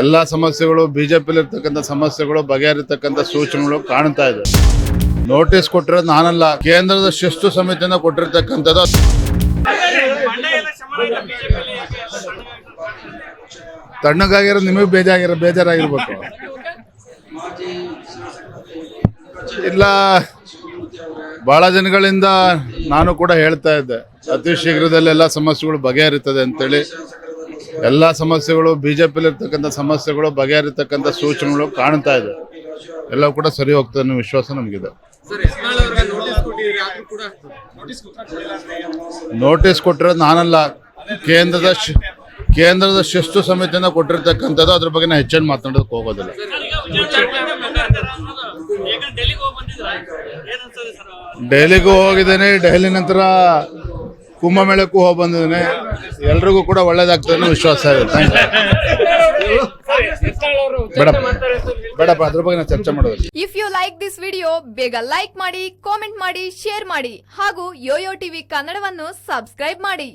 ಎಲ್ಲ ಸಮಸ್ಯೆಗಳು ಬಿಜೆಪಿಲಿ ಇರ್ತಕ್ಕಂಥ ಸಮಸ್ಯೆಗಳು, ಬಗೆಹರಿತಕ್ಕಂಥ ಸೂಚನೆಗಳು ಕಾಣ್ತಾ ಇದೆ. ನೋಟಿಸ್ ಕೊಟ್ಟಿರೋದು ನಾನಲ್ಲ, ಕೇಂದ್ರದ ಶಿಸ್ತು ಸಮಿತಿಯಿಂದ ಕೊಟ್ಟಿರ್ತಕ್ಕಂಥದ್ದು ತಣ್ಣಗಾಗಿರೋ ನಿಮಗೆ ಬೇಜಾಗಿರ ಬೇಜಾರಾಗಿರ್ಬೇಕು. ಇಲ್ಲ, ಬಹಳ ದಿನಗಳಿಂದ ನಾನು ಕೂಡ ಹೇಳ್ತಾ ಇದ್ದೆ, ಅತಿ ಶೀಘ್ರದಲ್ಲೆಲ್ಲ ಸಮಸ್ಯೆಗಳು ಬಗೆಹರಿತದೆ ಅಂತೇಳಿ. ಎಲ್ಲ ಸಮಸ್ಯೆಗಳು ಬಿ ಜೆ ಪಿಲಿರ್ತಕ್ಕಂಥ ಸಮಸ್ಯೆಗಳು ಬಗೆಹರಿತಕ್ಕಂಥ ಸೂಚನೆಗಳು ಕಾಣ್ತಾ ಇದೆ. ಎಲ್ಲ ಕೂಡ ಸರಿ ಹೋಗ್ತದೆ ಅನ್ನೋ ವಿಶ್ವಾಸ ನಮಗಿದೆ. ನೋಟಿಸ್ ಕೊಟ್ಟಿರೋದು ನಾನಲ್ಲ. ಕೇಂದ್ರದ ಕೇಂದ್ರದ ಶಿಸ್ತು ಸಮಿತಿಯಿಂದ ಕೊಟ್ಟಿರ್ತಕ್ಕಂಥದ್ದು ಅದ್ರ ಬಗ್ಗೆ ನಾನು ಹೆಚ್ಚೇನು ಮಾತನಾಡೋದಕ್ಕೆ ಹೋಗೋದಿಲ್ಲ. ಡೆಲ್ಲಿಗೂ ಹೋಗಿದ್ದೇನೆ. ಡೆಹಲಿ ನಂತರ ಕುಂಭಮೇಳಕ್ಕೂ ಹೋಗಿ ಬಂದಿದ್ದೇನೆ. ಎಲ್ರಿಗೂ ಕೂಡ ಒಳ್ಳೇದಾಗ್ತದೆ ವಿಶ್ವಾಸ if you like this video ಬೇಗ ಲೈಕ್ ಮಾಡಿ ಕಾಮೆಂಟ್ ಮಾಡಿ ಶೇರ್ ಮಾಡಿ. ಹಾಗೂ ಯೋಯೋ ಟಿವಿ ಕನ್ನಡವನ್ನು ಸಬ್ಸ್ಕ್ರೈಬ್ ಮಾಡಿ.